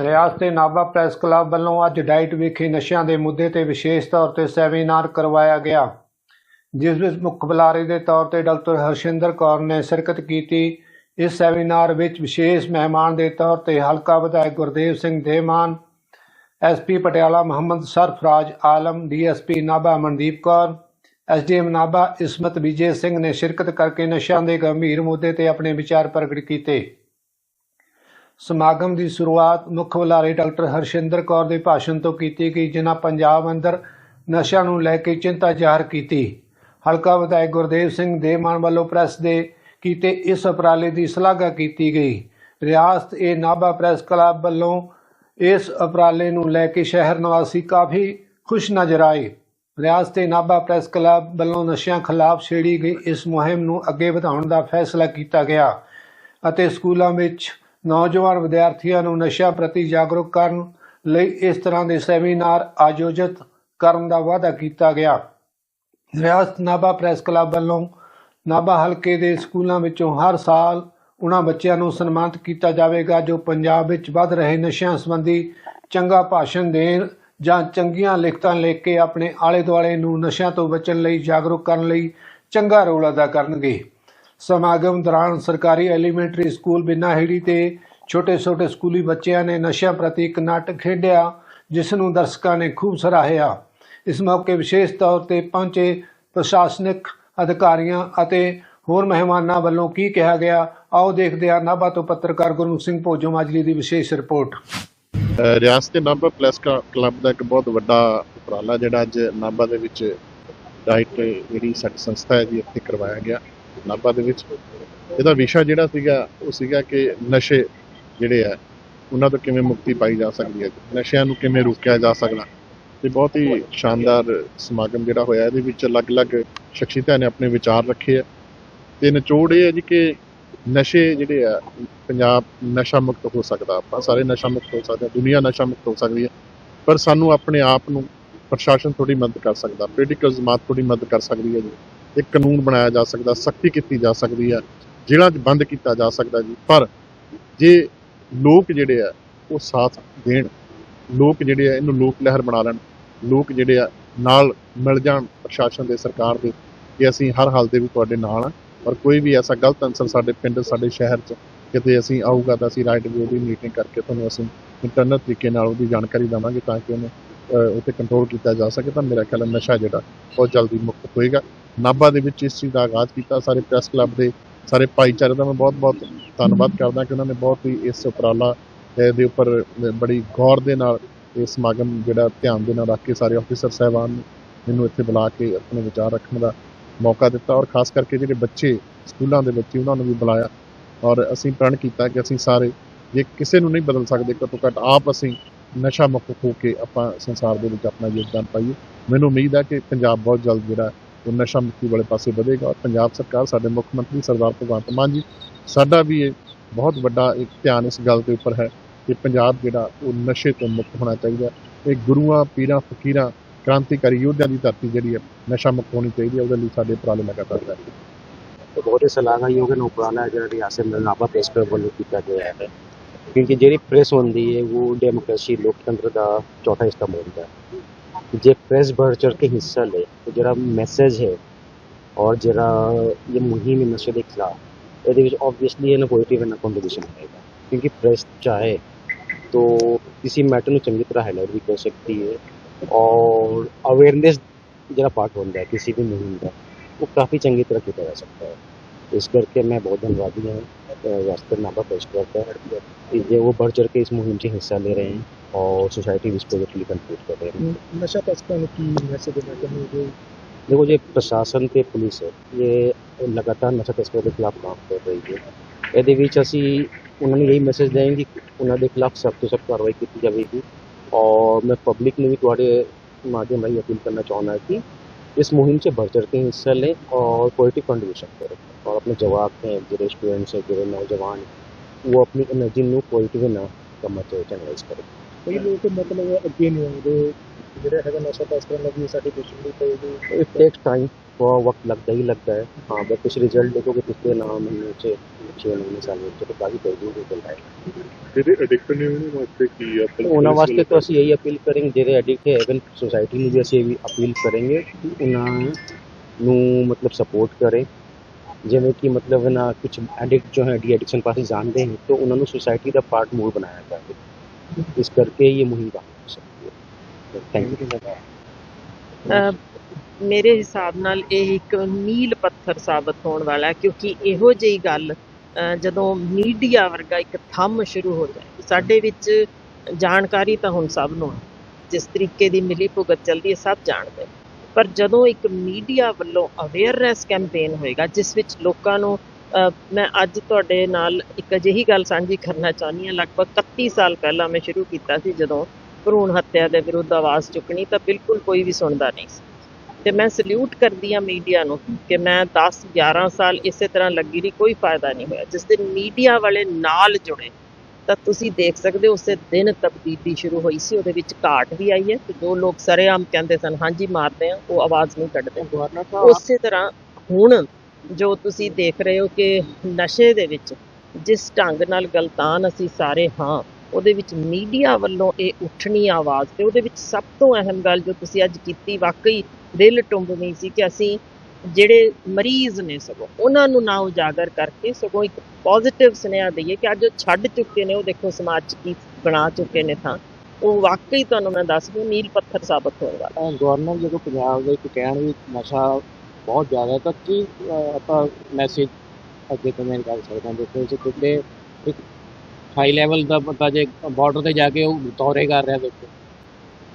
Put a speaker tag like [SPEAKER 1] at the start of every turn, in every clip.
[SPEAKER 1] ਰਿਆਸਤ Nabha press club ਵੱਲੋਂ ਅੱਜ ਡਾਈਟ ਵਿਖੇ ਨਸ਼ਿਆਂ ਦੇ ਮੁੱਦੇ ਤੇ ਵਿਸ਼ੇਸ਼ ਤੌਰ ਤੇ ਸੈਮੀਨਾਰ ਕਰਵਾਇਆ ਗਿਆ, ਜਿਸ ਵਿੱਚ ਮੁੱਖ ਬੁਲਾਰੇ ਦੇ ਤੌਰ ਤੇ ਡਾਕਟਰ ਹਰਸ਼ਿੰਦਰ ਕੌਰ ਨੇ ਸ਼ਿਰਕਤ ਕੀਤੀ। ਇਸ ਸੈਮੀਨਾਰ ਵਿੱਚ ਵਿਸ਼ੇਸ਼ ਮਹਿਮਾਨ ਦੇ ਤੌਰ ਤੇ ਹਲਕਾ ਵਿਧਾਇਕ Gurdev Singh ਦੇਮਾਨ SP Patiala Mohammad Sarfaraz Alam DSP Nabha Mandeep Kaur SDM Nabha, Ismat Vijay Singh ਨੇ ਸ਼ਿਰਕਤ ਕਰਕੇ ਨਸ਼ਿਆਂ ਦੇ ਗੰਭੀਰ ਮੁੱਦੇ ਤੇ ਆਪਣੇ ਵਿਚਾਰ ਪ੍ਰਗਟ ਕੀਤੇ। ਸਮਾਗਮ ਦੀ ਸ਼ੁਰੂਆਤ ਮੁੱਖ ਬੁਲਾਰੇ ਡਾਕਟਰ ਹਰਸ਼ਿੰਦਰ ਕੌਰ ਦੇ ਭਾਸ਼ਣ ਤੋਂ ਕੀਤੀ ਗਈ, ਜਿਨ੍ਹਾਂ ਪੰਜਾਬ ਅੰਦਰ ਨਸ਼ਿਆਂ ਨੂੰ ਲੈ ਕੇ ਚਿੰਤਾ ਜ਼ਾਹਰ ਕੀਤੀ। ਹਲਕਾ ਵਿਧਾਇਕ ਗੁਰਦੇਵ ਸਿੰਘ ਦੇਮਾਨ ਵੱਲੋਂ ਪ੍ਰੈਸ ਦੇ ਕੀਤੇ ਇਸ ਉਪਰਾਲੇ ਦੀ ਸ਼ਲਾਘਾ ਕੀਤੀ ਗਈ। ਰਿਆਸਤ ਇਹ ਨਾਭਾ ਪ੍ਰੈਸ ਕਲੱਬ ਵੱਲੋਂ ਇਸ ਉਪਰਾਲੇ ਨੂੰ ਲੈ ਕੇ ਸ਼ਹਿਰ ਨਿਵਾਸੀ ਕਾਫੀ ਖੁਸ਼ ਨਜ਼ਰ ਆਏ। ਰਿਆਸਤ ਨਾਭਾ ਪ੍ਰੈਸ ਕਲੱਬ ਵੱਲੋਂ ਨਸ਼ਿਆਂ ਖਿਲਾਫ ਛੇੜੀ ਗਈ ਇਸ ਮੁਹਿੰਮ ਨੂੰ ਅੱਗੇ ਵਧਾਉਣ ਦਾ ਫੈਸਲਾ ਕੀਤਾ ਗਿਆ ਅਤੇ ਸਕੂਲਾਂ ਵਿੱਚ ਨੌਜਵਾਨ ਵਿਦਿਆਰਥੀਆਂ ਨੂੰ ਨਸ਼ਿਆਂ ਪ੍ਰਤੀ ਜਾਗਰੂਕ ਕਰਨ ਲਈ ਇਸ ਤਰ੍ਹਾਂ ਦੇ ਸੈਮੀਨਾਰ ਆਯੋਜਿਤ ਕਰਨ ਦਾ ਵਾਅਦਾ ਕੀਤਾ ਗਿਆ। ਰਿਆਸਤ ਨਾਭਾ ਪ੍ਰੈਸ ਕਲੱਬ ਵੱਲੋਂ ਨਾਭਾ ਹਲਕੇ ਦੇ ਸਕੂਲਾਂ ਵਿੱਚੋਂ ਹਰ ਸਾਲ ਉਹਨਾਂ ਬੱਚਿਆਂ ਨੂੰ ਸਨਮਾਨਿਤ ਕੀਤਾ ਜਾਵੇਗਾ, ਜੋ ਪੰਜਾਬ ਵਿੱਚ ਵੱਧ ਰਹੇ ਨਸ਼ਿਆਂ ਸੰਬੰਧੀ ਚੰਗਾ ਭਾਸ਼ਣ ਦੇਣ ਜਾਂ ਚੰਗੀਆਂ ਲਿਖਤਾਂ ਲਿਖ ਕੇ ਆਪਣੇ ਆਲੇ ਦੁਆਲੇ ਨੂੰ ਨਸ਼ਿਆਂ ਤੋਂ ਬਚਣ ਲਈ ਜਾਗਰੂਕ ਕਰਨ ਲਈ ਚੰਗਾ ਰੋਲ ਅਦਾ ਕਰਨਗੇ। ਸਮਾਗਮ ਦੌਰਾਨ ਸਰਕਾਰੀ ਐਲੀਮੈਂਟਰੀ ਸਕੂਲ ਬਿਨਾਹੀੜੀ ਤੇ ਛੋਟੇ-ਛੋਟੇ ਸਕੂਲੀ ਬੱਚਿਆਂ ਨੇ ਨਸ਼ਿਆਂ ਪ੍ਰਤੀ ਇੱਕ ਨਾਟਕ ਖੇਡਿਆ, ਜਿਸ ਨੂੰ ਦਰਸ਼ਕਾਂ ਨੇ ਖੂਬ ਸਰਾਹਿਆ। ਇਸ ਮੌਕੇ ਵਿਸ਼ੇਸ਼ ਤੌਰ ਤੇ ਪਹੁੰਚੇ ਪ੍ਰਸ਼ਾਸਨਿਕ ਅਧਿਕਾਰੀਆਂ ਅਤੇ ਹੋਰ ਮਹਿਮਾਨਾਂ ਵੱਲੋਂ ਕੀ ਕਿਹਾ ਗਿਆ, ਆਓ ਦੇਖਦੇ ਹਾਂ ਨਾਭਾ ਤੋਂ ਪੱਤਰਕਾਰ ਗੁਰਮੁਖ ਸਿੰਘ ਭੋਜੋ ਮਾਜਲੀ ਦੀ ਵਿਸ਼ੇਸ਼ ਰਿਪੋਰਟ।
[SPEAKER 2] ਰਿਆਸਤ ਨਾਭਾ ਪਲੱਸ ਕਲੱਬ ਦਾ ਇੱਕ ਬਹੁਤ ਵੱਡਾ ਉਪਰਾਲਾ ਜਿਹੜਾ ਅੱਜ ਨਾਭਾ ਦੇ ਵਿੱਚ ਡਾਈਟ ਜਿਹੜੀ ਸਾਡੀ ਸੰਸਥਾ ਹੈ ਜੀ, ਇੱਥੇ ਕਰਵਾਇਆ ਗਿਆ ਨਾਭਾ ਦੇ ਵਿੱਚ। ਇਹਦਾ ਵਿਸ਼ਾ ਜਿਹੜਾ ਸੀਗਾ, ਉਹ ਸੀਗਾ ਕਿ ਨਸ਼ੇ ਜਿਹੜੇ ਆ, ਉਹਨਾਂ ਤੋਂ ਕਿਵੇਂ ਮੁਕਤੀ ਪਾਈ ਜਾ ਸਕਦੀ ਹੈ, ਨਸ਼ਿਆਂ ਨੂੰ ਕਿਵੇਂ ਰੋਕਿਆ ਜਾ ਸਕਦਾ। ਤੇ ਬਹੁਤ ਹੀ ਸ਼ਾਨਦਾਰ ਸਮਾਗਮ ਜਿਹੜਾ ਹੋਇਆ, ਇਹਦੇ ਵਿੱਚ ਅਲੱਗ-ਅਲੱਗ ਸ਼ਖਸੀਅਤਾਂ ਨੇ ਆਪਣੇ ਵਿਚਾਰ ਰੱਖੇ ਆ। ਤੇ ਨਿਚੋੜ ਇਹ ਹੈ ਜੀ ਕਿ ਨਸ਼ੇ ਜਿਹੜੇ ਆ, ਪੰਜਾਬ ਨਸ਼ਾ ਮੁਕਤ ਹੋ ਸਕਦਾ, ਆਪਾਂ ਸਾਰੇ ਨਸ਼ਾ ਮੁਕਤ ਹੋ ਸਕਦੇ ਹਾਂ, ਦੁਨੀਆ ਨਸ਼ਾ ਮੁਕਤ ਹੋ ਸਕਦੀ ਹੈ, ਪਰ ਸਾਨੂੰ ਆਪਣੇ ਆਪ ਨੂੰ ਪ੍ਰਸ਼ਾਸਨ ਥੋੜੀ ਮਦਦ ਕਰ ਸਕਦਾ ਪੋਲੀਟੀਕਲ ਜਮਾਤ ਥੋੜੀ ਮਦਦ ਕਰ ਸਕਦੀ ਹੈ ਜੀ ਇੱਕ ਕਾਨੂੰਨ ਬਣਾਇਆ ਜਾ ਸਕਦਾ, ਸਖਤੀ ਕੀਤੀ ਜਾ ਸਕਦੀ ਹੈ, ਜੇਲ੍ਹਾਂ 'ਚ ਬੰਦ ਕੀਤਾ ਜਾ ਸਕਦਾ ਜੀ, ਪਰ ਜੇ ਲੋਕ ਜਿਹੜੇ ਆ, ਉਹ ਸਾਥ ਦੇਣ, ਲੋਕ ਜਿਹੜੇ ਆ, ਇਹਨੂੰ ਲੋਕ ਲਹਿਰ ਬਣਾ ਲੈਣ, ਲੋਕ ਜਿਹੜੇ ਆ, ਨਾਲ ਮਿਲ ਜਾਣ ਪ੍ਰਸ਼ਾਸਨ ਦੇ ਸਰਕਾਰ ਦੇ ਕਿ ਅਸੀਂ ਹਰ ਹਾਲ ਦੇ ਵੀ ਤੁਹਾਡੇ ਨਾਲ ਆ ਔਰ ਕੋਈ ਵੀ ਐਸਾ ਗਲਤ ਅੰਸਰ ਸਾਡੇ ਪਿੰਡ ਸਾਡੇ ਸ਼ਹਿਰ 'ਚ ਕਿਤੇ ਅਸੀਂ ਆਊਗਾ ਤਾਂ ਅਸੀਂ ਰਾਈਟ ਵਿਊ ਦੀ ਮੀਟਿੰਗ ਕਰਕੇ ਤੁਹਾਨੂੰ ਅਸੀਂ ਇੰਟਰਨਲ ਤਰੀਕੇ ਨਾਲ ਉਹਦੀ ਜਾਣਕਾਰੀ ਦੇਵਾਂਗੇ ਤਾਂ ਕਿ ਉਹਨੂੰ ਅਹ, ਕੰਟਰੋਲ ਕੀਤਾ ਜਾ ਸਕੇ। ਤਾਂ ਮੇਰਾ ਖਿਆਲ ਹੈ ਨਸ਼ਾ ਜਿਹੜਾ ਬਹੁਤ ਜਲਦੀ ਮੁਕਤ ਹੋਏਗਾ। ਨਾਭਾ ਦੇ ਵਿੱਚ ਇਸ ਚੀਜ਼ ਦਾ ਆਗਾਜ਼ ਕੀਤਾ ਸਾਰੇ ਪ੍ਰੈਸ ਕਲੱਬ ਦੇ ਸਾਰੇ ਭਾਈਚਾਰੇ ਦਾ ਮੈਂ ਬਹੁਤ-ਬਹੁਤ ਧੰਨਵਾਦ ਕਰਦਾ ਕਿ ਉਹਨਾਂ ਨੇ ਬਹੁਤ ਹੀ ਇਸ ਉਪਰਾਲਾ ਦੇ ਉੱਪਰ ਬੜੀ ਗੌਰ ਦੇ ਨਾਲ ਇਹ ਸਮਾਗਮ ਜਿਹੜਾ ਧਿਆਨ ਦੇ ਨਾਲ ਰੱਖ ਕੇ ਸਾਰੇ ਅਫੀਸਰ ਸਾਹਿਬਾਨ ਮੈਨੂੰ ਇੱਥੇ ਬੁਲਾ ਕੇ ਆਪਣੇ ਵਿਚਾਰ ਰੱਖਣ ਦਾ ਮੌਕਾ ਦਿੱਤਾ ਔਰ ਖਾਸ ਕਰਕੇ ਜਿਹੜੇ ਬੱਚੇ ਸਕੂਲਾਂ ਦੇ ਬੱਚੇ ਉਹਨਾਂ ਨੂੰ ਵੀ ਬੁਲਾਇਆ। ਔਰ ਅਸੀਂ ਪ੍ਰਣ ਕੀਤਾ ਕਿ ਅਸੀਂ ਸਾਰੇ ਜੇ ਕਿਸੇ ਨੂੰ ਨਹੀਂ ਬਦਲ ਸਕਦੇ, ਘੱਟੋ ਘੱਟ ਆਪ ਅਸੀਂ ਨਸ਼ਾ ਮੁਕਤ ਹੋ ਕੇ ਆਪਾਂ ਸੰਸਾਰ ਦੇ ਵਿੱਚ ਆਪਣਾ ਯੋਗਦਾਨ ਪਾਈਏ। ਮੈਨੂੰ ਉਮੀਦ ਹੈ ਕਿ ਪੰਜਾਬ ਬਹੁਤ ਜਲਦ ਜਿਹੜਾ ਉਹ ਨਸ਼ਾ ਮੁਕਤੀ ਵਾਲੇ ਪਾਸੇ ਵਧੇਗਾ ਔਰ ਪੰਜਾਬ ਸਰਕਾਰ, ਸਾਡੇ ਮੁੱਖ ਮੰਤਰੀ ਸਰਦਾਰ ਭਗਵੰਤ ਮਾਨ ਜੀ, ਸਾਡਾ ਵੀ ਇਹ ਬਹੁਤ ਵੱਡਾ ਇੱਕ ਧਿਆਨ ਇਸ ਗੱਲ ਦੇ ਉੱਪਰ ਹੈ ਕਿ ਪੰਜਾਬ ਜਿਹੜਾ ਉਹ ਨਸ਼ੇ ਤੋਂ ਮੁਕਤ ਹੋਣਾ ਚਾਹੀਦਾ ਇਹ ਗੁਰੂਆਂ, ਪੀਰਾਂ, ਫਕੀਰਾਂ ਕ੍ਰਾਂਤੀਕਾਰੀ ਯੋਧਿਆਂ ਦੀ ਧਰਤੀ ਜਿਹੜੀ ਹੈ ਨਸ਼ਾ ਮੁਕਤ ਹੋਣੀ ਚਾਹੀਦੀ ਹੈ ਉਹਦੇ ਲਈ ਸਾਡੇ ਉਪਰਾਲੇ ਲਗਾਤਾਰ ਜਾਰੀ ਹੈ
[SPEAKER 3] ਤੇ ਬਹੁਤ ਹੀ ਸਲਾਹਯੋਗ ਨੂੰ ਉਪਰਾਲਾ ਹੈ ਜਿਹੜਾ ਰਿਆਸਤ ਦੇ ਨਾਭਾ ਪ੍ਰੈਸ ਕਲੱਬ ਵੱਲੋਂ ਕੀਤਾ ਗਿਆ ਹੈ ਕਿਉਂਕਿ ਜਿਹੜੀ ਪ੍ਰੈਸ ਹੁੰਦੀ ਹੈ ਉਹ ਡੈਮੋਕ੍ਰੇਸੀ ਲੋਕਤੰਤਰ ਦਾ ਚੌਥਾ स्तंभ ਹੁੰਦਾ ਹੈ ਜੇ ਪ੍ਰੈਸ बढ़ ਚੜ੍ਹ ਕੇ ਹਿੱਸਾ ਲੇ ਤੇ ਜਿਹੜਾ ਮੈਸੇਜ ਹੈ ਔਰ ਜਿਹੜਾ ਇਹ ਮੁਹਿੰਮ ਹੈ ਨਸ਼ੇ ਦੇ ਖਿਲਾਫ ਇਹਦੇ ਵਿੱਚ ਆਬਵੀਅਸਲੀ ਇਹਨਾਂ ਪੋਜ਼ਿਟਿਵ ਇਹਨਾਂ ਕੰਪੀਟੀਸ਼ਨ ਹੋਏਗਾ ਕਿਉਂਕਿ ਪ੍ਰੈਸ ਚਾਹੇ तो किसी मैटर ਨੂੰ ਚੰਗੀ ਤਰ੍ਹਾਂ ਹਾਈਲਾਈਟ ਵੀ ਕਰ ਸਕਦੀ ਹੈ ਔਰ ਅਵੇਅਰਨੈਸ ਜਿਹੜਾ ਪਾਰਟ ਹੁੰਦਾ ਹੈ ਕਿਸੇ ਵੀ ਮੁਹਿੰਮ ਦਾ ਉਹ ਕਾਫੀ ਚੰਗੀ ਤਰ੍ਹਾਂ ਕੀਤਾ ਜਾ ਸਕਦਾ ਹੈ ਇਸ ਕਰਕੇ ਮੈਂ ਬਹੁਤ ਧੰਨਵਾਦੀ ਹਾਂ ਵਾਸਤਵ ਨਾਭਾ ਪੇਸ਼ ਕਰਦਾ ਕਿ ਜੇ ਉਹ बढ़ ਚੜ ਕੇ ਇਸ ਮੁਹਿੰਮ 'ਚ ਹਿੱਸਾ ਲੈ ਰਹੇ ਹਨ ਔਰ ਸੋਸਾਇਟੀ ਵਿੱਚ ਪ੍ਰੋਜੈਕਟ ਲਈ ਕੰਪਲੀਟ ਕਰ ਰਹੇ ਹਨ
[SPEAKER 4] ਨਸ਼ਾ ਤਸਕਰਾਂ ਨੂੰ ਕੀ ਮੈਸੇਜ ਦੇਣਾ ਚਾਹੁੰਦੇ ਹੋ
[SPEAKER 3] ਦੇਖੋ ਜੇ ਪ੍ਰਸ਼ਾਸਨ ਤੇ ਪੁਲਿਸ ਹੈ ਇਹ ਲਗਾਤਾਰ ਨਸ਼ਾ ਤਸਕਰਾਂ ਦੇ ਖਿਲਾਫ ਕੰਮ ਕਰ ਰਹੀ ਹੈ ਇਹਦੇ ਵਿੱਚ ਅਸੀਂ ਉਹਨਾਂ ਨੂੰ ਇਹ ਮੈਸੇਜ ਦੇਵਾਂਗੇ ਕਿ ਉਹਨਾਂ ਦੇ ਖਿਲਾਫ ਸਖਤ ਤੋਂ ਸਖਤ ਕਾਰਵਾਈ ਕੀਤੀ ਜਾਵੇਗੀ और मैं पब्लिक में भी थोड़े माध्यम राही अपील करना चाहना है कि इस मुहिम से बढ़ चढ़ के हिस्सा लें और पॉलिटिक कंट्रीब्यूशन करें। और अपने जवाब हैं जो स्टूडेंट्स हैं जो नौजवान वो अपनी एनर्जी में पॉलिटिव ना ਕੰਮਾਂ मत ਚੈਨਲਾਈਜ਼ करें।
[SPEAKER 4] कई लोगों के मतलब ਨਹੀਂ ਆਉਂਦੇ ਜਿਹੜੇ ਹੈਗਾ ਨਸ਼ਾ ਤਸਕਰਾਂ ਨੂੰ ਵੀ ਸਾਡੀ ਕੋਸ਼ਿਸ਼ ਲਈ ਪਏਗੀ
[SPEAKER 3] ਇਟ ਟੇਕਸ थोड़ा वक्त लगता ही लगता है हाँ बट कुछ रिजल्ट देखोगे पिछले नौ महीने से छः महीने साल ਵਿੱਚ तो काफ़ी तेजी से चल रहा है
[SPEAKER 5] ਜਿਹੜੇ ਐਡਿਕਟ ਨੇ ਉਹਨਾਂ ਵਾਸਤੇ ਕੀ ਆ
[SPEAKER 3] ਤੇ ਉਹਨਾਂ ਵਾਸਤੇ ਤਾਂ ਅਸੀਂ ਇਹੀ ਅਪੀਲ ਕਰਾਂਗੇ ਜਿਹੜੇ ਐਡਿਕਟ ਹੈ ਇਵਨ ਸੋਸਾਇਟੀ ਨੂੰ ਵੀ ਅਸੀਂ ਇਹ ਵੀ ਅਪੀਲ ਕਰਾਂਗੇ ਕਿ ਉਹਨਾਂ ਨੂੰ ਮਤਲਬ ਸਪੋਰਟ ਕਰੇ ਜਿਵੇਂ ਕਿ ਮਤਲਬ ਨਾ ਕੁਝ ਐਡਿਕਟ ਜੋ ਹੈ ਡੀ ਐਡਿਕਸ਼ਨ ਪਾਸੇ ਜਾਣਦੇ ਹਨ ਤਾਂ ਉਹਨਾਂ ਨੂੰ ਸੋਸਾਇਟੀ ਦਾ ਪਾਰਟ ਮੋਰ ਬਣਾਇਆ ਜਾਵੇ ਇਸ ਕਰਕੇ ਇਹ ਮੁਹਿੰਮ ਕੰਮ ਹੋ ਸਕਦੀ ਹੈ ਥੈਂਕ ਯੂ
[SPEAKER 6] ਅਹ ਮੇਰੇ ਹਿਸਾਬ ਨਾਲ ਇਹ ਇੱਕ ਮੀਲ ਪੱਥਰ ਸਾਬਤ ਹੋਣ ਵਾਲਾ ਕਿਉਂਕਿ ਇਹੋ ਜਿਹੀ ਗੱਲ ਜਦੋਂ ਮੀਡੀਆ ਵਰਗਾ ਇੱਕ ਥੰਮ ਸ਼ੁਰੂ ਹੋ ਜਾਏ, ਸਾਡੇ ਵਿੱਚ ਜਾਣਕਾਰੀ ਤਾਂ ਹੁਣ ਸਭ ਨੂੰ ਹੈ, ਜਿਸ ਤਰੀਕੇ ਦੀ ਮਿਲੀ ਭੁਗਤ ਚੱਲਦੀ ਹੈ, ਸਭ ਜਾਣਦੇ ਪਰ ਜਦੋਂ ਇੱਕ ਮੀਡੀਆ ਵੱਲੋਂ ਅਵੇਅਰਨੈਸ ਕੈਂਪੇਨ ਹੋਏਗਾ, ਜਿਸ ਵਿੱਚ ਲੋਕਾਂ ਨੂੰ ਮੈਂ ਅੱਜ ਤੁਹਾਡੇ ਨਾਲ ਇੱਕ ਅਜਿਹੀ ਗੱਲ ਸਾਂਝੀ ਕਰਨਾ ਚਾਹੁੰਦੀ ਹਾਂ, ਲਗਭਗ 31 ਸਾਲ ਪਹਿਲਾਂ ਮੈਂ ਸ਼ੁਰੂ ਕੀਤਾ ਸੀ, ਜਦੋਂ ਭਰੂਣ ਹੱਤਿਆ ਦੇ ਵਿਰੁੱਧ ਆਵਾਜ਼ ਚੁੱਕਣੀ, ਤਾਂ ਬਿਲਕੁਲ ਕੋਈ ਵੀ ਸੁਣਦਾ ਨਹੀਂ ਸੀ। ਤੇ ਮੈਂ ਸਲੂਟ ਕਰਦੀ ਹਾਂ ਮੀਡੀਆ ਨੂੰ ਕਿ ਮੈਂ 10 11 ਸਾਲ ਇਸੇ ਤਰ੍ਹਾਂ ਲੱਗੀ ਰਹੀ ਕੋਈ ਫਾਇਦਾ ਨਹੀਂ ਹੋਇਆ। ਜਿਸ ਦਿਨ ਮੀਡੀਆ ਵਾਲੇ ਨਾਲ ਜੁੜੇ ਤਾਂ ਤੁਸੀਂ ਦੇਖ ਸਕਦੇ ਹੋ ਉਸੇ ਦਿਨ ਤਬਦੀਲੀ ਸ਼ੁਰੂ ਹੋਈ ਸੀ ਉਹਦੇ ਵਿੱਚ ਘਾਟ ਵੀ ਆਈ ਹੈ ਤੇ ਜੋ ਲੋਕ ਸਰੇਆਮ ਕਹਿੰਦੇ ਸਨ ਹਾਂਜੀ ਮਾਰਦੇ ਆ ਉਹ ਆਵਾਜ਼ ਨਹੀਂ ਕੱਢਦੇ। ਉਸੇ ਤਰ੍ਹਾਂ ਹੁਣ ਜੋ ਤੁਸੀਂ ਦੇਖ ਰਹੇ ਹੋ ਕਿ ਨਸ਼ੇ ਦੇ ਵਿੱਚ ਜਿਸ ਢੰਗ ਨਾਲ ਗਲਤਾਨ ਅਸੀਂ ਸਾਰੇ ਹਾਂ ਉਹਦੇ ਵਿੱਚ ਮੀਡੀਆ ਵੱਲੋਂ ਇਹ ਉੱਠਣੀ ਆਵਾਜ਼ ਤੇ ਉਹਦੇ ਵਿੱਚ ਸਭ ਤੋਂ ਅਹਿਮ ਗੱਲ ਜੋ ਤੁਸੀਂ ਅੱਜ ਕੀਤੀ ਵਾਕਈ ਦਿਲ ਟੁੰਬਵੀਂ ਸੀ ਕਿ ਅਸੀਂ ਜਿਹੜੇ ਮਰੀਜ਼ ਨੇ ਸਗੋਂ, ਉਹਨਾਂ ਨੂੰ ਨਾ ਉਜਾਗਰ ਕਰਕੇ ਸਗੋਂ ਇੱਕ ਪੋਜ਼ਿਟਿਵ ਸੁਨੇਹਾ ਦਈਏ ਕਿ ਅੱਜ ਉਹ ਛੱਡ ਚੁੱਕੇ ਨੇ, ਉਹ ਦੇਖੋ ਸਮਾਜ 'ਚ ਕੀ ਬਣਾ ਚੁੱਕੇ ਨੇ ਥਾਂ। ਉਹ ਵਾਕਈ ਤੁਹਾਨੂੰ ਮੈਂ ਦੱਸ ਦੂੰ ਮੀਲ ਪੱਥਰ ਸਾਬਤ ਹੋਣ ਵਾਲਾ।
[SPEAKER 3] ਗਵਰਨਮੈਂਟ ਜਦੋਂ ਪੰਜਾਬ ਦੇ ਇੱਕ ਕਹਿਣ ਵੀ ਨਸ਼ਾ ਬਹੁਤ ਜ਼ਿਆਦਾ ਤਾਂ ਕੀ ਆਪਾਂ ਮੈਸੇਜ ਅੱਗੇ ਕਮੈਂਟ ਕਰ ਸਕਦੇ ਦੇਖੋ ਇਸ ਕਿਤੇ ਇੱਕ ਹਾਈ ਲੈਵਲ ਦਾ ਬੰਦਾ ਜੇ ਬਾਰਡਰ ਤੇ ਜਾ ਕੇ ਉਹ ਦੌਰੇ ਕਰ ਰਿਹਾ, ਦੇਖੋ।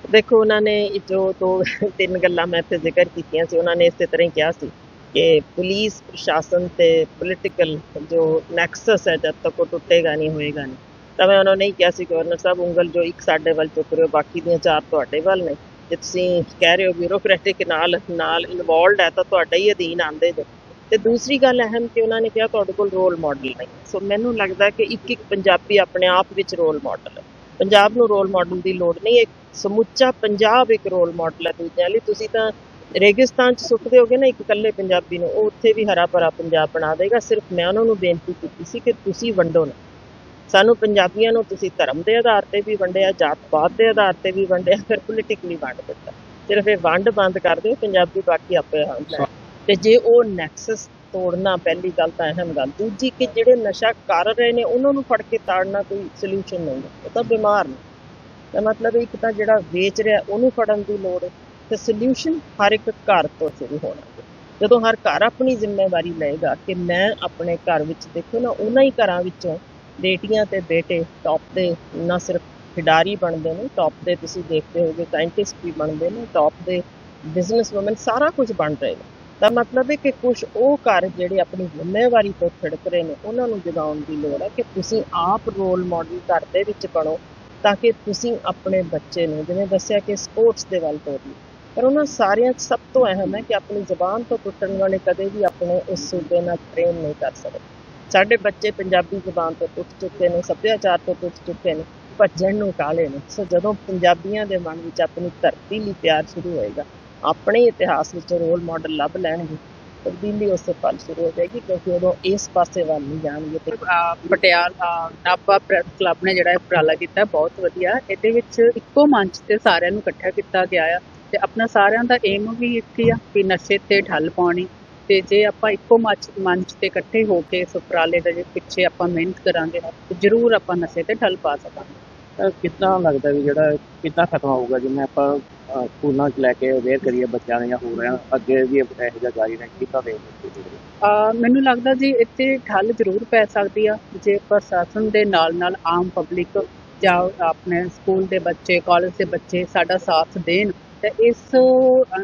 [SPEAKER 6] ਦੇਖੋ, ਉਹਨਾਂ ਨੇ ਜੋ ਦੋ ਤਿੰਨ ਗੱਲਾਂ ਮੈਂ ਇੱਥੇ ਜ਼ਿਕਰ ਕੀਤੀਆਂ ਸੀ, ਉਹਨਾਂ ਨੇ ਇਸੇ ਤਰ੍ਹਾਂ ਹੀ ਕਿਹਾ ਸੀ ਕਿ ਪੁਲਿਸ, ਪ੍ਰਸ਼ਾਸਨ ਤੇ ਪੋਲੀਟੀਕਲ ਜੋ ਨੈਕਸਸ ਹੈ, ਜਦ ਤੱਕ ਉਹ ਟੁੱਟੇਗਾ ਨਹੀਂ, ਹੋਏਗਾ ਨਹੀਂ। ਤਾਂ ਮੈਂ ਉਹਨਾਂ ਨੇ ਕਿਹਾ ਸੀ, ਗਵਰਨਰ ਸਾਹਿਬ, ਉਂਗਲ ਜੋ ਇੱਕ ਸਾਡੇ ਵੱਲ ਚੁੱਕ ਰਹੇ ਹੋ, ਬਾਕੀ ਦੀਆਂ ਚਾਰ ਤੁਹਾਡੇ ਵੱਲ ਨੇ। ਜੇ ਤੁਸੀਂ ਕਹਿ ਰਹੇ ਹੋ ਬਿਊਰੋਕ੍ਰੈਟਿਕ ਨਾਲ ਨਾਲ ਇਨਵੋਲਡ ਹੈ, ਤਾਂ ਤੁਹਾਡਾ ਹੀ ਅਧੀਨ ਆਂਦੇ ਜੋ। ਤੇ ਦੂਸਰੀ ਗੱਲ ਅਹਿਮ ਕਿ ਉਹਨਾਂ ਨੇ ਕਿਹਾ, ਤੁਹਾਡੇ ਕੋਲ ਰੋਲ ਮਾਡਲ ਨਹੀਂ। ਸੋ ਮੈਨੂੰ ਲੱਗਦਾ ਕਿ ਇੱਕ ਇੱਕ ਪੰਜਾਬੀ ਆਪਣੇ ਆਪ ਵਿੱਚ ਰੋਲ ਮਾਡਲ ਹੈ। ਪੰਜਾਬ ਨੂੰ ਰੋਲ ਮਾਡਲ ਦੀ ਲੋੜ ਨਹੀਂ, ਇੱਕ ਸਮੁੱਚਾ ਪੰਜਾਬ ਇੱਕ ਰੋਲ ਮਾਡਲ ਹੈ ਦੂਜਿਆਂ ਲਈ। ਤੁਸੀਂ ਤਾਂ ਰੇਗਿਸਤਾਨ ਚ ਸੁੱਟਦੇ ਹੋਗੇ ਨਾ ਇੱਕ ਇਕੱਲੇ ਪੰਜਾਬੀ ਨੂੰ, ਉਹ ਉੱਥੇ ਵੀ ਹਰਾ ਭਰਾ ਪੰਜਾਬ ਬਣਾ ਦੇਗਾ। ਸਿਰਫ ਮੈਂ ਉਹਨਾਂ ਨੂੰ ਬੇਨਤੀ ਕੀਤੀ ਸੀ ਕਿ ਤੁਸੀਂ ਵੰਡੋ ਨਾ। ਸਾਨੂੰ ਪੰਜਾਬੀਆਂ ਨੂੰ ਤੁਸੀਂ ਧਰਮ ਦੇ ਆਧਾਰ ਤੇ ਵੀ ਵੰਡਿਆ ਜਾਤ ਪਾਤ ਦੇ ਆਧਾਰ ਤੇ ਵੀ ਵੰਡਿਆ, ਫਿਰ ਪੋਲੀਟਿਕਲੀ ਵੰਡ ਦਿੱਤਾ। ਸਿਰਫ ਇਹ ਵੰਡ ਬੰਦ ਕਰ ਦਿਓ, ਪੰਜਾਬੀ ਬਾਕੀ ਆਪੇ ਹੰਦਾ ਤੇ ਜੇ ਉਹ ਨੈਕਸਸ ਤੋੜਨਾ ਪਹਿਲੀ ਗੱਲ ਤਾਂ ਅਹਿਮ ਗੱਲ। ਦੂਜੀ ਕਿ ਜਿਹੜੇ ਨਸ਼ਾ ਕਰ ਰਹੇ ਨੇ, ਉਹਨਾਂ ਨੂੰ ਫੜ ਕੇ ਤਾੜਨਾ ਕੋਈ ਸੋਲੂਸ਼ਨ ਨਹੀਂ ਹੈ। ਉਹ ਤਾਂ ਬਿਮਾਰ ਨੇ। ਤਾਂ ਮਤਲਬ ਇੱਕ ਤਾਂ ਜਿਹੜਾ ਵੇਚ ਰਿਹਾ, ਉਹਨੂੰ ਫੜਨ ਦੀ ਲੋੜ ਹੈ। ਤੇ ਸੋਲੂਸ਼ਨ ਹਰ ਇੱਕ ਘਰ ਤੋਂ ਸ਼ੁਰੂ ਹੋਣਾ ਜਦੋਂ ਹਰ ਘਰ ਆਪਣੀ ਜ਼ਿੰਮੇਵਾਰੀ ਲਏਗਾ ਕਿ ਮੈਂ ਆਪਣੇ ਘਰ ਵਿੱਚ ਦੇਖੋ ਨਾ, ਉਹਨਾਂ ਹੀ ਘਰਾਂ ਵਿੱਚੋਂ ਬੇਟੀਆਂ ਤੇ ਬੇਟੇ ਟੌਪ ਦੇ ਨਾ ਸਿਰਫ ਖਿਡਾਰੀ ਬਣਦੇ ਨੇ ਟੌਪ ਦੇ ਤੁਸੀਂ ਦੇਖਦੇ ਹੋਗੇ ਸਾਇੰਟਿਸਟ ਵੀ ਬਣਦੇ ਨੇ ਟੌਪ ਦੇ ਬਿਜ਼ਨਸ ਸਾਰਾ ਕੁਝ ਬਣ ਰਹੇ ਨੇ। ਤਾਂ ਮਤਲਬ ਹੈ ਕਿ ਕੁਝ ਉਹ ਘਰ ਜਿਹੜੇ ਆਪਣੀ ਜ਼ਿੰਮੇਵਾਰੀ ਤੋਂ ਛਿੜਕ ਰਹੇ ਨੇ, ਉਹਨਾਂ ਨੂੰ ਜਗਾਉਣ ਦੀ ਲੋੜ ਹੈ ਕਿ ਤੁਸੀਂ ਆਪ ਰੋਲ ਮਾਡਲ ਘਰ ਦੇ ਵਿੱਚ ਬਣੋ ਤਾਂ ਕਿ ਤੁਸੀਂ ਆਪਣੇ ਬੱਚੇ ਨੂੰ, ਜਿਵੇਂ ਦੱਸਿਆ ਕਿ ਸਪੋਰਟਸ ਦੇ ਵੱਲ ਤੋਰੀਏ ਪਰ ਉਹਨਾਂ ਸਾਰਿਆਂ 'ਚ ਸਭ ਤੋਂ ਅਹਿਮ ਹੈ ਕਿ ਆਪਣੀ ਜ਼ਬਾਨ ਤੋਂ ਟੁੱਟਣ ਵਾਲੇ ਕਦੇ ਵੀ ਆਪਣੇ ਉਸ ਸੂਬੇ ਨਾਲ ਪ੍ਰੇਮ ਨਹੀਂ ਕਰ ਸਕਦੇ। ਸਾਡੇ ਬੱਚੇ ਪੰਜਾਬੀ ਜ਼ੁਬਾਨ ਤੋਂ ਟੁੱਟ ਚੁੱਕੇ ਨੇ, ਸੱਭਿਆਚਾਰ ਤੋਂ ਟੁੱਟ ਚੁੱਕੇ ਨੇ, ਭੱਜਣ ਨੂੰ ਕਾਲੇ ਨੇ। ਸੋ ਜਦੋਂ ਪੰਜਾਬੀਆਂ ਦੇ ਮਨ ਵਿੱਚ ਆਪਣੀ ਧਰਤੀ ਲਈ ਪਿਆਰ ਸ਼ੁਰੂ ਹੋਏਗਾ ਆਪਣੇ ਇਤਿਹਾਸ ਵਿੱਚ ਰੋਲ ਮਾਡਲ ਲੱਭ ਲੈਣਗੇ ਤਬਦੀਲੀ ਉਸੇ ਪਲ ਸ਼ੁਰੂ ਹੋ ਜਾਏਗੀ ਕਿਉਂਕਿ ਉਦੋਂ ਇਸ ਪਾਸੇ ਵੱਲ ਨਹੀਂ ਜਾਣਗੇ ਤੇ
[SPEAKER 7] ਪਟਿਆਲਾ ਨਾਭਾ ਪ੍ਰੈਸ ਕਲੱਬ ਨੇ ਜਿਹੜਾ ਇਹ ਉਪਰਾਲਾ ਕੀਤਾ ਬਹੁਤ ਵਧੀਆ। ਇਹਦੇ ਵਿੱਚ ਇੱਕੋ ਮੰਚ ਤੇ ਸਾਰਿਆਂ ਨੂੰ ਇਕੱਠਾ ਕੀਤਾ ਗਿਆ ਆ ਤੇ ਆਪਣਾ ਸਾਰਿਆਂ ਦਾ ਏਮ ਵੀ ਇੱਕ ਹੀ ਆ ਕਿ ਨਸ਼ੇ ਤੇ ਠੱਲ ਪਾਉਣੀ ਤੇ ਜੇ ਆਪਾਂ ਇੱਕੋ ਮੰਚ ਮੰਚ ਤੇ ਇਕੱਠੇ ਹੋ ਕੇ ਇਸ ਉਪਰਾਲੇ ਦੇ ਪਿੱਛੇ ਆਪਾਂ ਮਿਹਨਤ ਕਰਾਂਗੇ ਤੇ ਜ਼ਰੂਰ ਆਪਾਂ ਨਸ਼ੇ ਤੇ ਠੱਲ ਪਾ ਸਕਾਂਗੇ।
[SPEAKER 3] ਕਿੰਨਾ ਲੱਗਦਾ ਵੀ ਜਿਹੜਾ ਕਿੰਨਾ ਖਤਮ ਹੋਊਗਾ ਜਿਵੇਂ ਆਪਾਂ ਸਕੂਲਾਂ 'ਚ ਲੈ ਕੇ ਅਵੇਅਰ ਕਰੀਏ ਬੱਚਿਆਂ ਨੂੰ ਜਾਂ ਹੋ ਰਿਹਾ ਅੱਗੇ ਵੀ ਇਹੋ ਜਿਹਾ ਜਾਰੀ ਰਹੇ ਕਿੰਨਾ ਵੇਖ
[SPEAKER 7] ਮੈਨੂੰ ਲੱਗਦਾ ਜੀ ਇੱਥੇ ਠੱਲ ਜ਼ਰੂਰ ਪੈ ਸਕਦੀ ਆ, ਜੇ ਪ੍ਰਸ਼ਾਸਨ ਦੇ ਨਾਲ ਨਾਲ ਆਮ ਪਬਲਿਕ ਜਾਂ ਆਪਣੇ ਸਕੂਲ ਦੇ ਬੱਚੇ ਕਾਲਜ ਦੇ ਬੱਚੇ ਸਾਡਾ ਸਾਥ ਦੇਣ, ਤੇ ਇਸ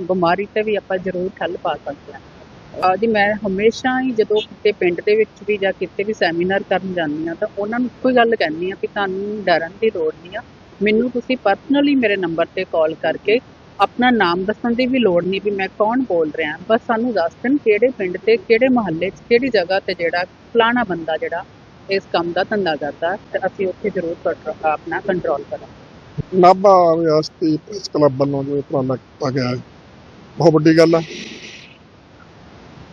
[SPEAKER 7] ਬਿਮਾਰੀ ਤੇ ਵੀ ਆਪਾਂ ਜ਼ਰੂਰ ਠੱਲ ਪਾ ਸਕਦੇ ਹਾਂ ਜੀ ਮੈਂ ਹਮੇਸ਼ਾ ਹੀ ਜਦੋਂ ਕਿਤੇ ਪਿੰਡ ਦੇ ਵਿੱਚ ਵੀ ਜਾਂ ਕਿਤੇ ਵੀ ਸੈਮੀਨਾਰ ਕਰਨ ਜਾਂਦੀ ਆ ਤਾਂ ਉਹਨਾਂ ਨੂੰ ਇੱਕੋ ਹੀ ਗੱਲ ਕਹਿੰਦੀ ਆ ਕਿ ਤੁਹਾਨੂੰ ਡਰਨ ਦੀ ਲੋੜ ਨਹੀਂ ਆ। ਮੈਨੂੰ ਤੁਸੀਂ ਪਰਸਨਲੀ ਮੇਰੇ ਨੰਬਰ ਤੇ ਕਾਲ ਕਰਕੇ ਆਪਣਾ ਨਾਮ ਦੱਸਣ ਦੀ ਵੀ ਲੋੜ ਨਹੀਂ ਵੀ ਮੈਂ ਕੌਣ ਬੋਲ ਰਿਹਾ। ਬਸ ਸਾਨੂੰ ਦੱਸ ਦੇਣ ਕਿਹੜੇ ਪਿੰਡ ਤੇ ਕਿਹੜੇ ਮਹੱਲੇ 'ਚ ਕਿਹੜੀ ਜਗ੍ਹਾ ਤੇ ਜਿਹੜਾ ਫਲਾਣਾ ਬੰਦਾ ਜਿਹੜਾ ਇਸ ਕੰਮ ਦਾ ਧੰਦਾ ਕਰਦਾ ਤੇ ਅਸੀਂ ਉੱਥੇ ਜ਼ਰੂਰ ਆਪਣਾ ਕੰਟਰੋਲ ਕਰਾਂਗੇ।
[SPEAKER 5] ਨਾਭਾ ਰਿਆਸਤੀ ਪ੍ਰੈਸ ਕਲੱਬ ਵੱਲੋਂ ਜੋ ਉਪਰਾਲਾ ਕੀਤਾ ਗਿਆ ਬਹੁਤ ਵੱਡੀ ਗੱਲ ਹੈ।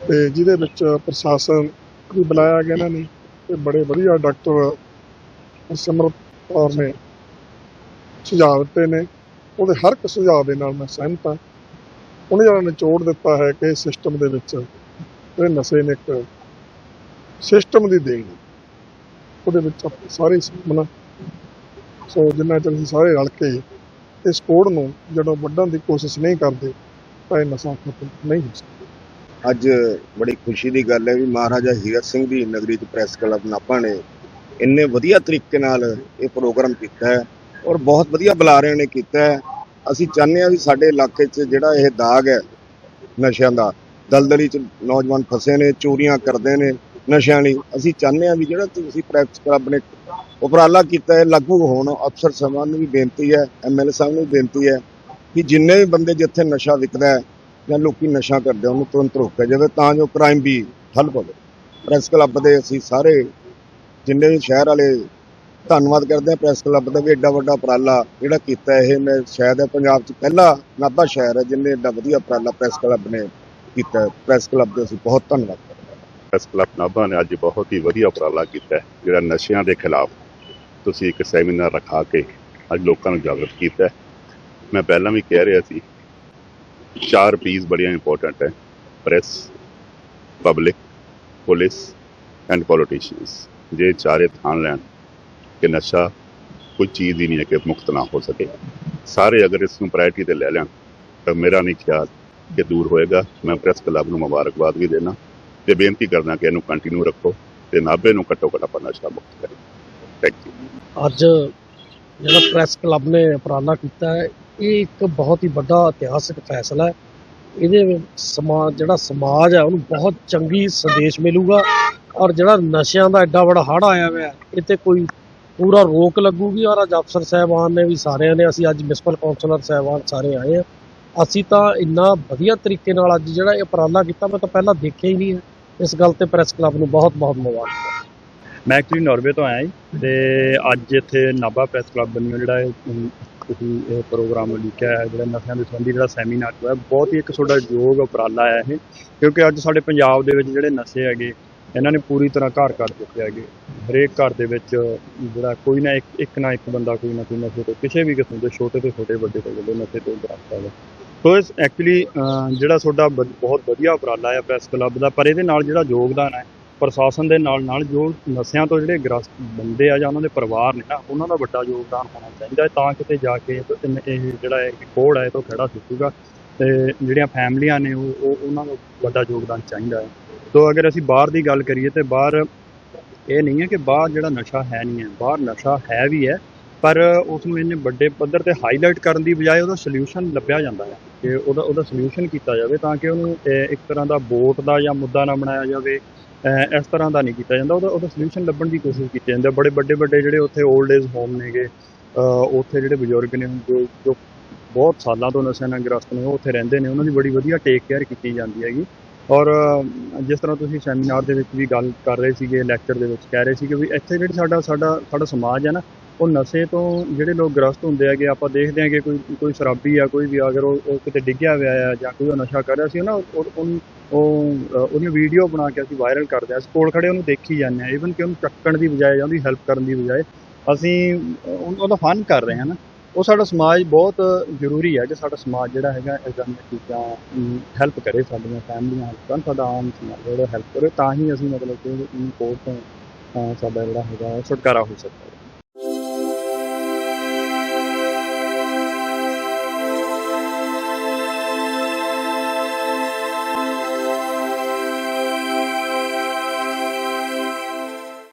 [SPEAKER 5] ਤੇ ਜਿਹਦੇ ਵਿੱਚ ਪ੍ਰਸ਼ਾਸਨ ਵੀ ਬੁਲਾਇਆ ਗਿਆ ਇਹਨਾਂ ਨੇ ਤੇ ਬੜੇ ਵਧੀਆ ਡਾਕਟਰ ਸਿਮਰਤ ਕੌਰ ਨੇ ਸੁਝਾਅ ਦਿੱਤੇ ਨੇ, ਉਹਦੇ ਹਰ ਇੱਕ ਸੁਝਾਅ ਦੇ ਨਾਲ ਮੈਂ ਸਹਿਮਤ ਹਾਂ। ਉਹਨੇ ਜਿਹੜਾ ਨਿਚੋੜ ਦਿੱਤਾ ਹੈ ਕਿ ਸਿਸਟਮ ਦੇ ਵਿੱਚ ਇਹ ਨਸ਼ੇ ਨੇ ਇੱਕ ਸਿਸਟਮ ਦੀ ਦੇਣ। ਉਹਦੇ ਵਿੱਚ ਸਾਰੇ ਮਨਾ ਸੋ ਜਿੰਨਾ ਚਿਰ ਅਸੀਂ ਸਾਰੇ ਰਲ ਕੇ ਇਸ ਕੋਡ ਨੂੰ ਜਦੋਂ ਵੱਢਣ ਦੀ ਕੋਸ਼ਿਸ਼ ਨਹੀਂ ਕਰਦੇ, ਤਾਂ ਇਹ ਨਸ਼ਾ ਖਤਮ ਨਹੀਂ ਹੋ ਸਕਦਾ।
[SPEAKER 8] ਅੱਜ ਬੜੀ ਖੁਸ਼ੀ ਦੀ ਗੱਲ ਹੈ ਵੀ ਮਹਾਰਾਜਾ ਹੀਰਤ ਸਿੰਘ ਦੀ ਨਗਰੀ ਚ ਪ੍ਰੈਸ ਕਲੱਬ ਨਾਭਾ ਨੇ ਇੰਨੇ ਵਧੀਆ ਤਰੀਕੇ ਨਾਲ ਇਹ ਪ੍ਰੋਗਰਾਮ ਕੀਤਾ ਹੈ। ਔਰ ਬਹੁਤ ਵਧੀਆ ਬੁਲਾਰਿਆਂ ਨੇ ਕੀਤਾ ਹੈ। ਅਸੀਂ ਚਾਹੁੰਦੇ ਹਾਂ ਵੀ ਸਾਡੇ ਇਲਾਕੇ 'ਚ ਜਿਹੜਾ ਇਹ ਦਾਗ ਹੈ ਨਸ਼ਿਆਂ ਦਾ, ਦਲਦਲੀ 'ਚ ਨੌਜਵਾਨ ਫਸੇ ਨੇ, ਚੋਰੀਆਂ ਕਰਦੇ ਨੇ, ਨਸ਼ਿਆਂ ਲਈ, ਅਸੀਂ ਚਾਹੁੰਦੇ ਹਾਂ ਵੀ ਜਿਹੜਾ ਤੁਸੀਂ ਪ੍ਰੈਸ ਕਲੱਬ ਨੇ ਉਪਰਾਲਾ ਕੀਤਾ ਹੈ, ਲਾਗੂ ਹੋਣ, ਅਫਸਰ ਸਾਹਿਬਾਂ ਨੂੰ ਵੀ ਬੇਨਤੀ ਹੈ ਐਮਐਲਏ ਸਾਹਿਬ ਨੂੰ ਵੀ ਬੇਨਤੀ ਹੈ ਕਿ ਜਿੰਨੇ ਵੀ ਬੰਦੇ ਜਿੱਥੇ ਨਸ਼ਾ ਵਿਕਦਾ ਹੈ ਜਾਂ ਲੋਕੀ ਨਸ਼ਾ ਕਰਦੇ ਉਹਨੂੰ ਤੁਰੰਤ ਰੋਕਿਆ ਜਾਵੇ ਤਾਂ ਜੋ ਕ੍ਰਾਈਮ ਵੀ ਠੱਲ ਪਵੇ ਪ੍ਰੈਸ ਕਲੱਬ ਦੇ ਅਸੀਂ ਸਾਰੇ ਜਿੰਨੇ ਵੀ ਸ਼ਹਿਰ ਵਾਲੇ ਧੰਨਵਾਦ ਕਰਦੇ ਆ ਪ੍ਰੈਸ ਕਲੱਬ ਦਾ ਵੀ ਐਡਾ ਵੱਡਾ ਉਪਰਾਲਾ ਜਿਹੜਾ ਕੀਤਾ ਇਹ। ਮੈਂ ਸ਼ਾਇਦ ਪੰਜਾਬ 'ਚ ਪਹਿਲਾ ਨਾਭਾ ਸ਼ਹਿਰ ਹੈ ਜਿੰਨੇ ਐਡਾ ਵਧੀਆ ਉਪਰਾਲਾ ਪ੍ਰੈਸ ਕਲੱਬ ਨੇ ਕੀਤਾ। ਪ੍ਰੈਸ ਕਲੱਬ ਦੇ ਅਸੀਂ ਬਹੁਤ ਧੰਨਵਾਦ ਕਰਦੇ ਹਾਂ।
[SPEAKER 9] ਪ੍ਰੈਸ ਕਲੱਬ ਨਾਭਾ ਨੇ ਅੱਜ ਬਹੁਤ ਹੀ ਵਧੀਆ ਉਪਰਾਲਾ ਕੀਤਾ ਜਿਹੜਾ ਨਸ਼ਿਆਂ ਦੇ ਖਿਲਾਫ ਤੁਸੀਂ ਇੱਕ ਸੈਮੀਨਾਰ ਰਖਾ ਕੇ ਅੱਜ ਲੋਕਾਂ ਨੂੰ ਜਾਗਰੂਕ ਕੀਤਾ ਮੈਂ ਪਹਿਲਾਂ ਵੀ ਕਹਿ ਰਿਹਾ ਸੀ, ਚਾਰ ਪੀਸ ਬੜੀਆਂ ਇੰਪੋਰਟੈਂਟ ਹੈ press public police and politicians ਜੇ ਚਾਰੇ ਥਾਂ ਲੈਣ ਕਿ ਨਸ਼ਾ ਕੋਈ ਚੀਜ਼ ਹੀ ਨਹੀਂ ਹੈ ਕਿ ਮੁਕਤ ਨਾ ਹੋ ਸਕੇ। ਸਾਰੇ ਅਗਰ ਇਸ ਨੂੰ ਪ੍ਰਾਇੋਰਟੀ ਤੇ ਲੈ ਲੈਣ ਤਾਂ ਮੇਰਾ ਨਹੀਂ ਖਿਆਲ ਕਿ ਦੂਰ ਹੋਏਗਾ। ਮੈਂ ਪ੍ਰੈਸ ਕਲੱਬ ਨੂੰ ਮੁਬਾਰਕਬਾਦ ਵੀ ਦੇਣਾ ਤੇ ਬੇਨਤੀ ਕਰਦਾ ਕਿ ਇਹਨੂੰ ਕੰਟੀਨਿਊ ਰੱਖੋ ਤੇ ਨਾਭੇ ਨੂੰ ਘੱਟੋ ਘੱਟ ਆਪਾਂ ਨਸ਼ਾ ਮੁਕਤ ਕਰੀਏ। ਥੈਂਕ ਯੂ
[SPEAKER 10] ਅੱਜ ਜਿਹੜਾ ਪ੍ਰੈਸ ਕਲੱਬ ਨੇ ਉਪਰਾਲਾ ਕੀਤਾ ਹੈ ਇਹ ਇੱਕ ਬਹੁਤ ਹੀ ਵੱਡਾ ਇਤਿਹਾਸਕ ਫੈਸਲਾ ਹੈ। ਇਹਦੇ ਸਮਾਜ ਜਿਹੜਾ ਸਮਾਜ ਹੈ ਉਹਨੂੰ ਬਹੁਤ ਚੰਗੀ ਸੰਦੇਸ਼ ਮਿਲੂਗਾ ਔਰ ਜਿਹੜਾ ਨਸ਼ਿਆਂ ਦਾ ਐਡਾ ਬੜਾ ਹੜ੍ਹ ਆਇਆ ਹੋਇਆ ਹੈ, ਕੋਈ ਪੂਰਾ ਰੋਕ ਲੱਗੂਗੀ ਔਰ ਅੱਜ ਅਫਸਰ ਸਾਹਿਬਾਨ ਨੇ ਵੀ ਸਾਰਿਆਂ ਨੇ, ਅਸੀਂ ਅੱਜ ਮਿਊਨਿਸਪਲ ਕੌਂਸਲਰ ਸਾਹਿਬਾਨ ਸਾਰੇ ਆਏ ਆ ਅਸੀਂ ਤਾਂ ਇੰਨਾ ਵਧੀਆ ਤਰੀਕੇ ਨਾਲ ਅੱਜ ਜਿਹੜਾ ਇਹ ਉਪਰਾਲਾ ਕੀਤਾ, ਮੈਂ ਤਾਂ ਪਹਿਲਾਂ ਦੇਖਿਆ ਹੀ ਨਹੀਂ ਹੈ। ਇਸ ਗੱਲ ਤੇ ਪ੍ਰੈਸ ਕਲੱਬ ਨੂੰ ਬਹੁਤ ਬਹੁਤ ਮੁਬਾਰਕ।
[SPEAKER 11] ਮੈਂ ਐਕਚੁਅਲੀ ਨਾਰਵੇ ਤੋਂ ਆਇਆ ਜੀ ਤੇ ਅੱਜ ਇੱਥੇ ਨਾਭਾ ਪ੍ਰੈਸ ਕਲੱਬ ਵੱਲੋਂ ਜਿਹੜਾ ਤੁਸੀਂ ਇਹ ਪ੍ਰੋਗਰਾਮ ਲਿਖਿਆ ਹੈ, ਜਿਹੜਾ ਨਸ਼ਿਆਂ ਦੇ ਸੰਬੰਧੀ ਜਿਹੜਾ ਸੈਮੀਨਾਰ ਹੋਇਆ, ਬਹੁਤ ਹੀ ਇੱਕ ਤੁਹਾਡਾ ਯੋਗ ਉਪਰਾਲਾ ਹੈ ਇਹ, ਕਿਉਂਕਿ ਅੱਜ ਸਾਡੇ ਪੰਜਾਬ ਦੇ ਵਿੱਚ ਜਿਹੜੇ ਨਸ਼ੇ ਹੈਗੇ ਇਹਨਾਂ ਨੇ ਪੂਰੀ ਤਰ੍ਹਾਂ ਘਰ ਕਰ ਦਿੱਤੇ ਹੈਗੇ। ਹਰੇਕ ਘਰ ਦੇ ਵਿੱਚ ਜਿਹੜਾ ਕੋਈ ਨਾ ਇੱਕ ਇੱਕ ਨਾ ਇੱਕ ਬੰਦਾ ਕੋਈ ਨਾ ਕੋਈ ਨਸ਼ੇ ਤੋਂ ਕਿਸੇ ਵੀ ਕਿਸਮ ਦੇ ਛੋਟੇ ਤੋਂ ਛੋਟੇ ਵੱਡੇ ਤੋਂ ਵੱਡੇ ਨਸ਼ੇ ਤੋਂ ਗ੍ਰਸਤ ਹੈਗਾ। ਸੋ ਇਸ ਐਕਚੁਅਲੀ ਜਿਹੜਾ ਤੁਹਾਡਾ ਬਹੁਤ ਵਧੀਆ ਉਪਰਾਲਾ ਹੈ ਪ੍ਰੈਸ ਕਲੱਬ ਦਾ, ਪਰ ਇਹਦੇ ਨਾਲ ਜਿਹੜਾ ਯੋਗਦਾਨ ਹੈ, ਪ੍ਰਸ਼ਾਸਨ ਦੇ ਨਾਲ ਨਾਲ ਜੋ ਨਸ਼ਿਆਂ ਤੋਂ ਜਿਹੜੇ ਗ੍ਰਸਤ ਬੰਦੇ ਆ ਜਾਂ ਉਹਨਾਂ ਦੇ ਪਰਿਵਾਰ ਨੇ ਨਾ, ਉਹਨਾਂ ਦਾ ਵੱਡਾ ਯੋਗਦਾਨ ਹੋਣਾ ਚਾਹੀਦਾ ਹੈ, ਤਾਂ ਕਿਤੇ ਜਾ ਕੇ ਇਹ ਜਿਹੜਾ ਇਹ ਕੋੜ ਹੈ, ਇਹ ਤੋਂ ਖੜਾ ਸੁੱਕੂਗਾ ਤੇ ਜਿਹੜੀਆਂ ਫੈਮਲੀਆਂ ਨੇ ਉਹ, ਉਹ- ਉਹਨਾਂ ਨੂੰ ਵੱਡਾ ਯੋਗਦਾਨ ਚਾਹੀਦਾ ਹੈ। ਸੋ ਅਗਰ ਅਸੀਂ ਬਾਹਰ ਦੀ ਗੱਲ ਕਰੀਏ ਤੇ ਬਾਹਰ ਇਹ ਨਹੀਂ ਹੈ ਕਿ ਬਾਹਰ ਜਿਹੜਾ ਨਸ਼ਾ ਹੈ ਨਹੀਂ ਹੈ, ਬਾਹਰ ਨਸ਼ਾ ਹੈ ਵੀ ਹੈ, ਪਰ ਉਸ ਨੂੰ ਇੰਨੇ ਵੱਡੇ ਪੱਧਰ ਤੇ ਹਾਈਲਾਈਟ ਕਰਨ ਦੀ ਬਜਾਏ ਉਹਦਾ ਸੋਲੂਸ਼ਨ ਲੱਭਿਆ ਜਾਂਦਾ ਹੈ ਕਿ ਉਹਦਾ ਉਹਦਾ ਸੋਲੂਸ਼ਨ ਕੀਤਾ ਜਾਵੇ ਤਾਂ ਕਿ ਉਹਨੂੰ ਇੱਕ ਤਰ੍ਹਾਂ ਦਾ ਵੋਟ ਦਾ ਜਾਂ ਮੁੱਦਾ ਨਾ ਬਣਾਇਆ ਜਾਵੇ ਇਸ ਤਰ੍ਹਾਂ ਦਾ ਨਹੀਂ ਕੀਤਾ ਜਾਂਦਾ, ਉਹਦਾ ਉਹਦਾ ਸੋਲੂਸ਼ਨ ਲੱਭਣ ਦੀ ਕੋਸ਼ਿਸ਼ ਕੀਤੀ ਜਾਂਦੀ ਹੈ। ਬੜੇ ਵੱਡੇ ਵੱਡੇ ਜਿਹੜੇ ਉੱਥੇ 올ਡ ਏਜ ਹੋਮ ਨੇਗੇ ਉੱਥੇ ਜਿਹੜੇ ਬਜ਼ੁਰਗ ਨੇ, ਜੋ ਜੋ ਬਹੁਤ ਸਾਲਾਂ ਤੋਂ ਨਸ਼ਿਆਂ ਨਾਲ ਗ੍ਰਸਤ ਨੇ, ਉਹ ਉੱਥੇ ਰਹਿੰਦੇ ਨੇ, ਉਹਨਾਂ ਦੀ ਬੜੀ ਵਧੀਆ ਟੇਕ ਕੇਅਰ ਕੀਤੀ ਜਾਂਦੀ ਹੈਗੀ। ਔਰ ਜਿਸ ਤਰ੍ਹਾਂ ਤੁਸੀਂ ਸੈਮੀਨਾਰ ਦੇ ਵਿੱਚ ਵੀ ਗੱਲ ਕਰ ਰਹੇ ਸੀਗੇ ਲੈਕਚਰ ਦੇ ਵਿੱਚ ਕਹਿ ਰਹੇ ਸੀਗੇ ਵੀ ਇੱਥੇ ਜਿਹੜੀ ਸਾਡਾ ਸਾਡਾ ਸਾਡਾ ਸਮਾਜ ਹੈ ਨਾ ਉਹ ਨਸ਼ੇ ਤੋਂ ਜਿਹੜੇ ਲੋਕ ਗ੍ਰਸਤ ਹੁੰਦੇ ਹੈਗੇ ਆਪਾਂ ਦੇਖਦੇ ਹਾਂ ਕਿ ਕੋਈ ਕੋਈ ਸ਼ਰਾਬੀ ਆ ਕੋਈ ਵੀ ਅਗਰ ਉਹ ਕਿਤੇ ਡਿੱਗਿਆ ਹੋਇਆ ਆ ਜਾਂ ਕੋਈ ਉਹ ਨਸ਼ਾ ਕਰ ਰਿਹਾ ਸੀ ਨਾ ਉਹ ਉਹਨੂੰ ਉਹ ਅਹ, ਵੀਡੀਓ ਬਣਾ ਕੇ ਅਸੀਂ ਵਾਇਰਲ ਕਰਦੇ ਹਾਂ ਅਸੀਂ ਕੋਲ ਖੜੇ ਉਹਨੂੰ ਦੇਖੀ ਜਾਂਦੇ ਹਾਂ ਈਵਨ ਕਿ ਉਹਨੂੰ ਚੱਕਣ ਦੀ ਬਜਾਏ ਜਾਂ ਉਹਦੀ ਹੈਲਪ ਕਰਨ ਦੀ ਬਜਾਏ ਅਸੀਂ ਉਹਦਾ ਫਨ ਕਰ ਰਹੇ ਹਾਂ ਨਾ। ਉਹ ਸਾਡਾ ਸਮਾਜ ਬਹੁਤ ਜ਼ਰੂਰੀ ਹੈ ਕਿ ਸਾਡਾ ਸਮਾਜ ਜਿਹੜਾ ਹੈਗਾ ਇਦਾਂ ਦੀਆਂ ਚੀਜ਼ਾਂ ਹੈਲਪ ਕਰੇ ਸਾਡੀਆਂ ਫੈਮਲੀਆਂ ਹੈਲਪ ਕਰਨ, ਸਾਡਾ ਆਮ ਸਮਾਜ ਜਿਹੜਾ ਹੈਲਪ ਕਰੇ, ਤਾਂ ਹੀ ਅਸੀਂ ਮਤਲਬ ਕਿ ਇਨ ਕੋਰਟ ਤੋਂ ਸਾਡਾ ਜਿਹੜਾ ਹੈਗਾ, ਛੁਟਕਾਰਾ ਹੋ ਸਕਦਾ ਹੈ।